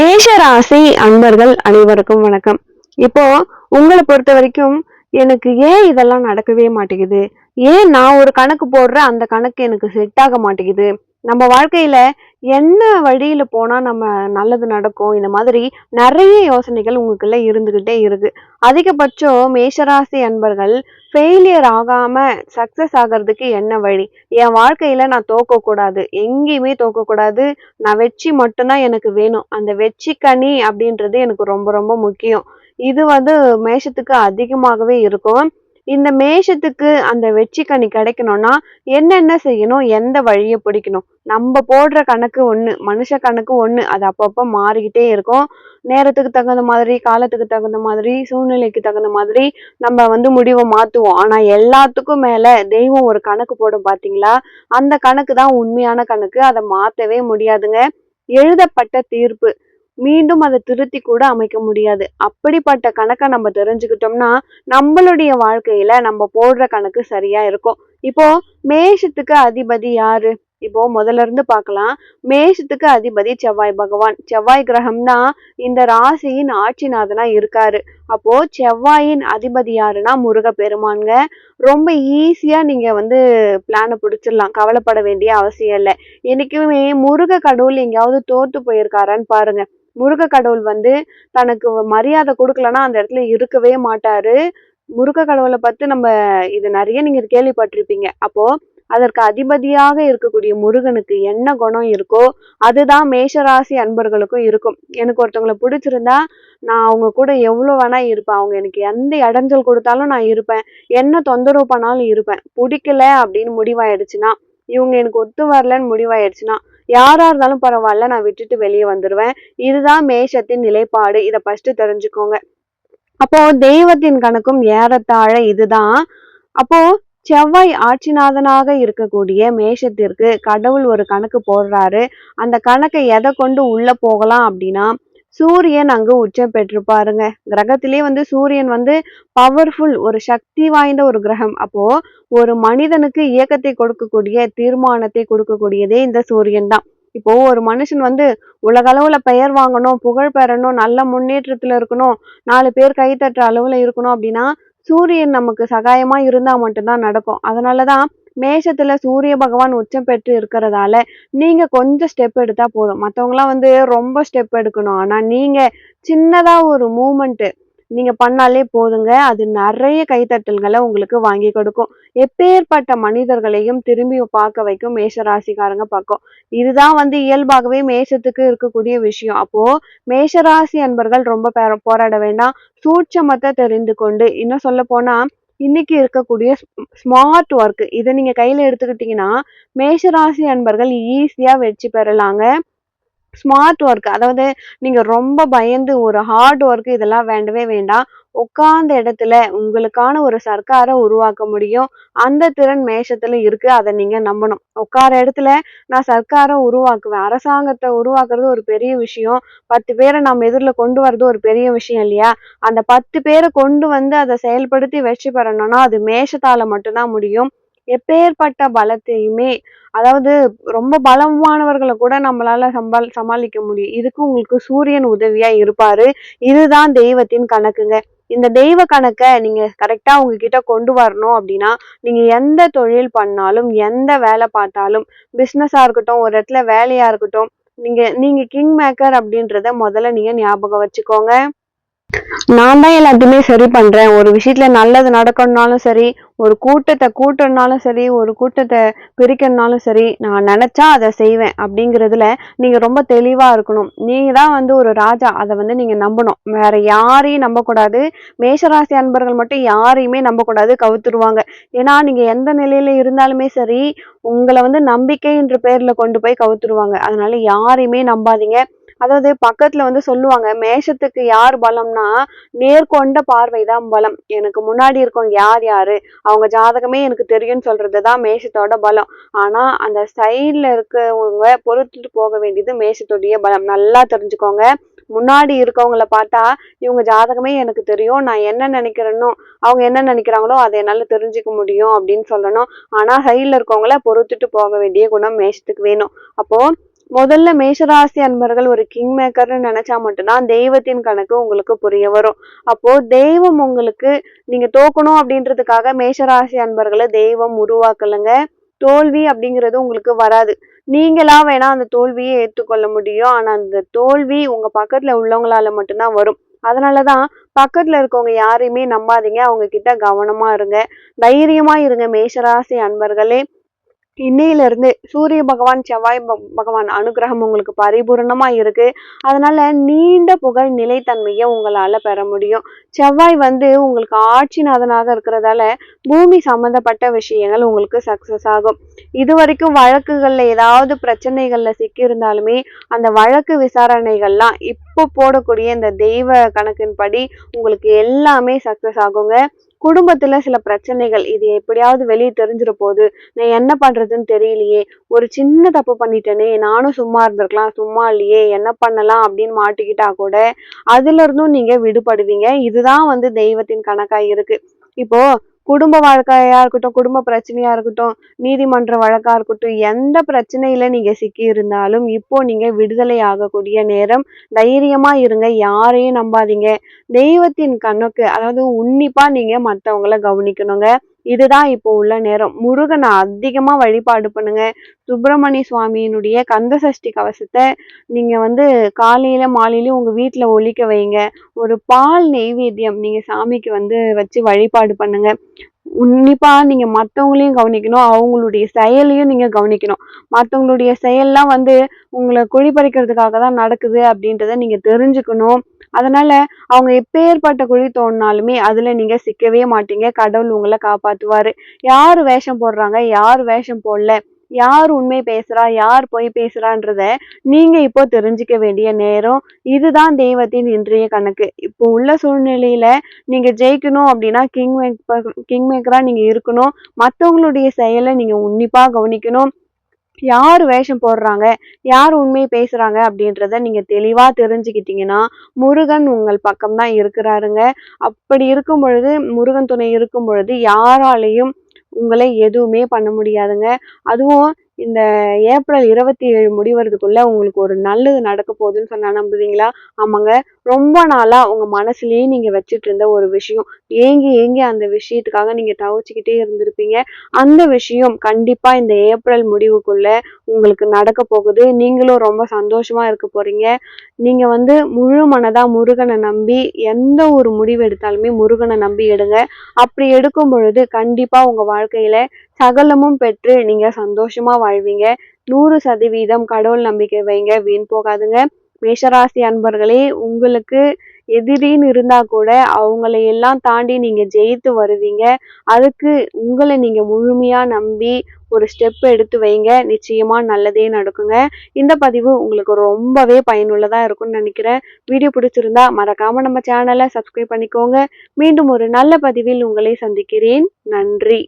மேஷராசி அன்பர்கள் அனைவருக்கும் வணக்கம். இப்போ உங்களை பொறுத்த வரைக்கும் எனக்கு ஏன் இதெல்லாம் நடக்கவே மாட்டேங்குது? ஏன் நான் ஒரு கணக்கு போடுற அந்த கணக்கு எனக்கு செட் ஆக மாட்டேங்குது? நம்ம வாழ்க்கையில என்ன வழியில போனா நம்ம நல்லது நடக்கும்? இந்த மாதிரி நிறைய யோசனைகள் உங்களுக்குள்ள இருந்துகிட்டே இருக்கு. அதிகபட்சம் மேஷராசி அன்பர்கள் ஃபெயிலியர் ஆகாம சக்சஸ் ஆகிறதுக்கு என்ன வழி? என் வாழ்க்கையில நான் தோக்க கூடாது. எங்கேயுமே தோக்க கூடாது. நான் வெற்றி மட்டும்தான் எனக்கு வேணும். அந்த வெற்றி கனி அப்படின்றது எனக்கு ரொம்ப ரொம்ப முக்கியம். இது வந்து மேஷத்துக்கு அதிகமாகவே இருக்கும். இந்த மேஷத்துக்கு அந்த வெற்றி கனி கிடைக்கணும்னா என்னென்ன செய்யணும்? எந்த வழியை பிடிக்கணும்? நம்ம போடுற கணக்கு ஒன்று மனுஷ கணக்கு ஒன்று அது அப்பப்போ மாறிக்கிட்டே இருக்கும். நேரத்துக்கு தகுந்த மாதிரி காலத்துக்கு தகுந்த மாதிரி சூழ்நிலைக்கு தகுந்த மாதிரி நம்ம வந்து முடிவை மாற்றுவோம் ஆனால் எல்லாத்துக்கும் மேலே தெய்வம் ஒரு கணக்கு போடும் பார்த்தீங்களா அந்த கணக்கு தான் உண்மையான கணக்கு. அதை மாற்றவே முடியாதுங்க. எழுதப்பட்ட தீர்ப்பு. மீண்டும் அதை திருத்தி கூட அமைக்க முடியாது. அப்படிப்பட்ட கணக்கை நம்ம தெரிஞ்சுக்கிட்டோம்னா நம்மளுடைய வாழ்க்கையில நம்ம போடுற கணக்கு சரியா இருக்கும். இப்போ மேஷத்துக்கு அதிபதி யாரு? இப்போ முதல்ல இருந்து பார்க்கலாம். மேஷத்துக்கு அதிபதி செவ்வாய் பகவான். செவ்வாய் கிரகம் தான் இந்த ராசியின் ஆட்சிநாதனா இருக்காரு. அப்போ செவ்வாயின் அதிபதி யாருன்னா முருகப்பெருமான்ங்க. ரொம்ப ஈஸியா நீங்க வந்து பிளானை பிடிச்சிடலாம். கவலைப்பட வேண்டிய அவசியம் இல்லை. என்னைக்குமே முருக கடவுள் எங்கேயாவது தோத்து போயிருக்காரான்னு பாருங்க. முருக கடவுள் வந்து தனக்கு மரியாதை கொடுக்கலன்னா அந்த இடத்துல இருக்கவே மாட்டாரு. முருக கடவுளை பத்தி நம்ம இது நிறைய நீங்க கேள்விப்பட்டிருப்பீங்க. அப்போ அதற்கு அதிபதியாக இருக்கக்கூடிய முருகனுக்கு என்ன குணம் இருக்கோ அதுதான் மேஷராசி அன்பர்களுக்கும் இருக்கும். எனக்கு ஒருத்தவங்களை பிடிச்சிருந்தா நான் அவங்க கூட எவ்வளோ வேணா இருப்பேன். அவங்க எனக்கு எந்த இடைஞ்சல் கொடுத்தாலும் நான் இருப்பேன். என்ன தொந்தரவு பண்ணாலும் இருப்பேன். பிடிக்கல அப்படின்னு முடிவாயிடுச்சுன்னா இவங்க எனக்கு ஒத்து வரலன்னு முடிவாயிடுச்சுன்னா யாரா இருந்தாலும் பரவாயில்ல நான் விட்டுட்டு வெளியே வந்துருவேன். இதுதான் மேஷத்தின் நிலைப்பாடு. இதை ஃபர்ஸ்ட் தெரிஞ்சுக்கோங்க. அப்போ தெய்வத்தின் கணக்கும் ஏறத்தாழ இதுதான். அப்போ செவ்வாய் ஆட்சிநாதனாக இருக்கக்கூடிய மேஷத்திற்கு கடவுள் ஒரு கணக்கு போடுறாரு. அந்த கணக்கை எதை கொண்டு உள்ள போகலாம் அப்படின்னா சூரியன் அங்கு உச்சம் பெற்றிருப்பாருங்க கிரகத்திலே வந்து சூரியன் வந்து பவர்ஃபுல் ஒரு சக்தி வாய்ந்த ஒரு கிரகம். அப்போ ஒரு மனிதனுக்கு இயக்கத்தை கொடுக்கக்கூடிய தீர்மானத்தை கொடுக்கக்கூடியதே இந்த சூரியன் தான். இப்போ ஒரு மனுஷன் வந்து உலக அளவுல பெயர் வாங்கணும் புகழ் பெறணும் நல்ல முன்னேற்றத்துல இருக்கணும் நாலு பேர் கைத்தட்டுற அளவுல இருக்கணும் அப்படின்னா சூரியன் நமக்கு சகாயமா இருந்தா மட்டும்தான் நடக்கும். அதனாலதான் மேஷத்துல சூரிய பகவான் உச்சம் பெற்று இருக்கிறதால நீங்க கொஞ்சம் ஸ்டெப் எடுத்தா போதும். மற்றவங்களாம் வந்து ரொம்ப ஸ்டெப் எடுக்கணும். ஆனா நீங்க சின்னதா ஒரு மூமெண்ட் நீங்க பண்ணாலே போதுங்க. அது நிறைய கைத்தட்டல்களை உங்களுக்கு வாங்கி கொடுக்கும். எப்பேற்பட்ட மனிதர்களையும் திரும்பி பார்க்க வைக்கும் மேஷ ராசிக்காரங்க பக்கம். இதுதான் வந்து இயல்பாகவே மேஷத்துக்கு இருக்கக்கூடிய விஷயம். அப்போ மேஷராசி அன்பர்கள் ரொம்ப பேர- போராட வேண்டாம். சூட்சமத்தை தெரிந்து கொண்டு இன்னும் சொல்ல போனா இன்னைக்கு இருக்கக்கூடிய ஸ்மார்ட் ஒர்க் இதை நீங்க கையில எடுத்துக்கிட்டீங்கன்னா மேஷராசி அன்பர்கள் ஈஸியா வெற்றி பெறலாங்க. ஸ்மார்ட் ஒர்க் அதாவது நீங்க ரொம்ப பயந்து ஒரு ஹார்ட் ஒர்க் இதெல்லாம் வேண்டவே வேண்டாம். உட்கார்ந்த இடத்துல உங்களுக்கான ஒரு சர்க்காரை உருவாக்க முடியும். அந்த திறன் மேஷத்துல இருக்கு அதை நீங்க நம்பணும். உட்கார இடத்துல நான் சர்க்காரை உருவாக்குவேன். அரசாங்கத்தை உருவாக்குறது ஒரு பெரிய விஷயம். பத்து பேரை நம்ம எதிரில் கொண்டு வர்றது ஒரு பெரிய விஷயம் இல்லையா? அந்த பத்து பேரை கொண்டு வந்து அதை செயல்படுத்தி வெற்றி பெறணும்னா அது மேஷத்தால மட்டும்தான் முடியும். எப்பேற்பட்ட பலத்தையுமே அதாவது ரொம்ப பலமானவர்களை கூட நம்மளால சம்பால் சமாளிக்க முடியும். இதுக்கு உங்களுக்கு சூரியன் உதவியா இருப்பாரு. இதுதான் தெய்வத்தின் கணக்குங்க. இந்த தெய்வ கணக்கை நீங்க கரெக்டா உங்ககிட்ட கொண்டு வரணும் அப்படின்னா நீங்க எந்த தொழில் பண்ணாலும் எந்த வேலை பார்த்தாலும் பிஸ்னஸா இருக்கட்டும் ஒரு இடத்துல வேலையா இருக்கட்டும் நீங்க நீங்க கிங் மேக்கர் அப்படின்றத முதல்ல நீங்க ஞாபகம் வச்சுக்கோங்க. நான் தான் எல்லாத்தையுமே சரி பண்றேன். ஒரு விஷயத்துல நல்லது நடக்கணும்னாலும் சரி ஒரு கூட்டத்தை கூட்டணும்னாலும் சரி ஒரு கூட்டத்தை பிரிக்கணும்னாலும் சரி நான் நினச்சா அதை செய்வேன் அப்படிங்கிறதுல நீங்கள் ரொம்ப தெளிவாக இருக்கணும். நீங்கள் தான் வந்து ஒரு ராஜா அதை வந்து நீங்கள் நம்பணும். வேறு யாரையும் நம்பக்கூடாது. மேஷராசி அன்பர்கள் மட்டும் யாரையுமே நம்பக்கூடாது கவுத்துருவாங்க. ஏன்னா நீங்கள் எந்த நிலையில் இருந்தாலுமே சரி உங்களை வந்து நம்பிக்கைன்ற பேரில் கொண்டு போய் கவுத்துருவாங்க. அதனால யாரையுமே நம்பாதீங்க. அதாவது பக்கத்துல வந்து சொல்லுவாங்க மேஷத்துக்கு யார் பலம்னா நேர்கொண்ட பார்வைதான் பலம். எனக்கு முன்னாடி இருக்கவங்க யார் யாரு? அவங்க ஜாதகமே எனக்கு தெரியும்னு சொல்றதுதான் மேஷத்தோட பலம். ஆனா அந்த சைட்ல இருக்கவங்க பொறுத்துட்டு போக வேண்டியது மேஷத்துடைய பலம். நல்லா தெரிஞ்சுக்கோங்க. முன்னாடி இருக்கவங்கள பார்த்தா இவங்க ஜாதகமே எனக்கு தெரியும். நான் என்ன நினைக்கிறேனோ அவங்க என்ன நினைக்கிறாங்களோ அதை என்னால் தெரிஞ்சுக்க முடியும் அப்படின்னு சொல்லணும். ஆனால் சைடில் இருக்கவங்கள பொறுத்துட்டு போக வேண்டிய குணம் மேஷத்துக்கு வேணும். அப்போது முதல்ல மேஷராசி அன்பர்கள் ஒரு கிங் மேக்கர்னு நினைச்சா மட்டும்தான் தெய்வத்தின் கணக்கு உங்களுக்கு புரிய வரும். அப்போ தெய்வம் உங்களுக்கு நீங்க தோக்கணும் அப்படின்றதுக்காக மேஷராசி அன்பர்களை தெய்வம் உருவாக்கலைங்க. தோல்வி அப்படிங்கிறது உங்களுக்கு வராது. நீங்களா வேணா அந்த தோல்வியை ஏற்றுக்கொள்ள முடியும். ஆனா அந்த தோல்வி உங்க பக்கத்துல உள்ளவங்களால மட்டும்தான் வரும். அதனாலதான் பக்கத்துல இருக்கவங்க யாரையுமே நம்பாதீங்க. அவங்க கிட்ட கவனமா இருங்க. தைரியமா இருங்க மேஷராசி அன்பர்களே. இன்னையிலிருந்து சூரிய பகவான் செவ்வாய் பகவான் அனுகிரகம் உங்களுக்கு பரிபூரணமாக இருக்கு. அதனால நீண்ட புகழ் நிலைத்தன்மையை உங்களால் பெற முடியும். செவ்வாய் வந்து உங்களுக்கு ஆட்சிநாதனாக இருக்கிறதால பூமி சம்பந்தப்பட்ட விஷயங்கள் உங்களுக்கு சக்சஸ் ஆகும். இது வரைக்கும் வழக்குகளில் ஏதாவது பிரச்சனைகளில் சிக்கியிருந்தாலுமே அந்த வழக்கு விசாரணைகள்லாம் இப் இப்போ போடக்கூடிய இந்த தெய்வ கணக்கின்படி உங்களுக்கு எல்லாமே சக்ஸஸ் ஆகுங்க. குடும்பத்துல சில பிரச்சனைகள் இது எப்படியாவது வெளியே தெரிஞ்சிட போகுது நான் என்ன பண்றதுன்னு தெரியலையே ஒரு சின்ன தப்பு பண்ணிட்டேனே நானும் சும்மா இருந்திருக்கலாம் சும்மா இல்லையே என்ன பண்ணலாம் அப்படின்னு மாட்டிக்கிட்டா கூட அதுல இருந்தும் நீங்க விடுபடுவீங்க. இதுதான் வந்து தெய்வத்தின் கணக்கா இருக்கு. இப்போ குடும்ப வாழ்க்கையா இருக்கட்டும் குடும்ப பிரச்சனையா இருக்கட்டும் நீதிமன்ற வழக்கா இருக்கட்டும் எந்த பிரச்சனையில நீங்க சிக்கி இருந்தாலும் இப்போ நீங்க விடுதலை ஆகக்கூடிய நேரம். தைரியமா இருங்க யாரையும் நம்பாதீங்க. தெய்வத்தின் கண்ணுக்கு அதாவது உன்னிப்பா நீங்க மற்றவங்கள கவனிக்கணுங்க. இதுதான் இப்போ உள்ள நேரம். முருகனை அதிகமா வழிபாடு பண்ணுங்க. சுப்பிரமணிய சுவாமியினுடைய கந்த சஷ்டி கவசத்தை நீங்க வந்து காலையில மாலையிலையும் உங்க வீட்டில் ஒழிக்க வைங்க. ஒரு பால் நெய்வேத்தியம் நீங்க சாமிக்கு வந்து வச்சு வழிபாடு பண்ணுங்க. உன்னிப்பா நீங்க மத்தவங்களையும் கவனிக்கணும். அவங்களுடைய செயலையும் நீங்க கவனிக்கணும். மத்தவங்களுடைய செயல்லாம் வந்து உங்களை குழிப்பறிக்கிறதுக்காக தான் நடக்குது அப்படின்றத நீங்க தெரிஞ்சுக்கணும். அதனால அவங்க எப்பேற்பட்ட குழி தோணினாலுமே அதுல நீங்க சிக்கவே மாட்டீங்க. கடவுள் உங்களை காப்பாத்துவாரு. யார் வேஷம் போடுறாங்க? யார் வேஷம் போடல? யார் உண்மை பேசுறா? யார் பொய் பேசுறான்றத நீங்க இப்போ தெரிஞ்சுக்க வேண்டிய நேரம். இதுதான் தெய்வத்தின் இன்றைய கணக்கு. இப்போ உள்ள சூழ்நிலையில நீங்க ஜெயிக்கணும் அப்படின்னா கிங் மேக்கர் கிங் மேக்கரா நீங்க இருக்கணும். மற்றவங்களுடைய செயலை நீங்க உன்னிப்பா கவனிக்கணும். யார் வேஷம் போடுறாங்க? யார் உண்மை பேசுகிறாங்க அப்படின்றத நீங்கள் தெளிவாக தெரிஞ்சுக்கிட்டீங்கன்னா முருகன் உங்கள் பக்கம் தான் இருக்கிறாருங்க. அப்படி இருக்கும் பொழுது முருகன் துணை இருக்கும் பொழுது யாராலையும் உங்களை எதுவுமே பண்ண முடியாதுங்க. அதுவும் இந்த ஏப்ரல் இருபத்தி ஏழு முடிவறதுக்குள்ள உங்களுக்கு ஒரு நல்லது நடக்க போகுதுன்னு சொன்னா நம்புவீங்களா? ஆமாங்க. ரொம்ப நாளா உங்க மனசுலயே நீங்க வச்சுட்டு இருந்த ஒரு விஷயம். ஏங்கி ஏங்கி அந்த விஷயத்துக்காக நீங்க தவிச்சுக்கிட்டே இருந்திருப்பீங்க. அந்த விஷயம் கண்டிப்பா இந்த ஏப்ரல் முடிவுக்குள்ள உங்களுக்கு நடக்க போகுது. நீங்களும் ரொம்ப சந்தோஷமா இருக்க போறீங்க. நீங்க வந்து முழு மனதா முருகனை நம்பி எந்த ஒரு முடிவு எடுத்தாலுமே முருகனை நம்பி எடுங்க. அப்படி எடுக்கும் பொழுது கண்டிப்பா உங்க வாழ்க்கையில சகலமும் பெற்று நீங்க சந்தோஷமா வாழ்வீங்க. நூறு சதவீதம் கடவுள் நம்பிக்கை வைங்க. வீண் போகாதுங்க. மேஷராசி அன்பர்களே உங்களுக்கு எதிரின்னு இருந்தா கூட அவங்கள எல்லாம் தாண்டி நீங்க ஜெயித்து வருவீங்க. அதுக்கு உங்களை நீங்க முழுமையா நம்பி ஒரு ஸ்டெப் எடுத்து வைங்க. நிச்சயமா நல்லதே நடக்குங்க. இந்த பதிவு உங்களுக்கு ரொம்பவே பயனுள்ளதா இருக்கும்னு நினைக்கிறேன். வீடியோ பிடிச்சிருந்தா மறக்காம நம்ம சேனலை சப்ஸ்கிரைப் பண்ணிக்கோங்க. மீண்டும் ஒரு நல்ல பதிவில் உங்களை சந்திக்கிறேன். நன்றி.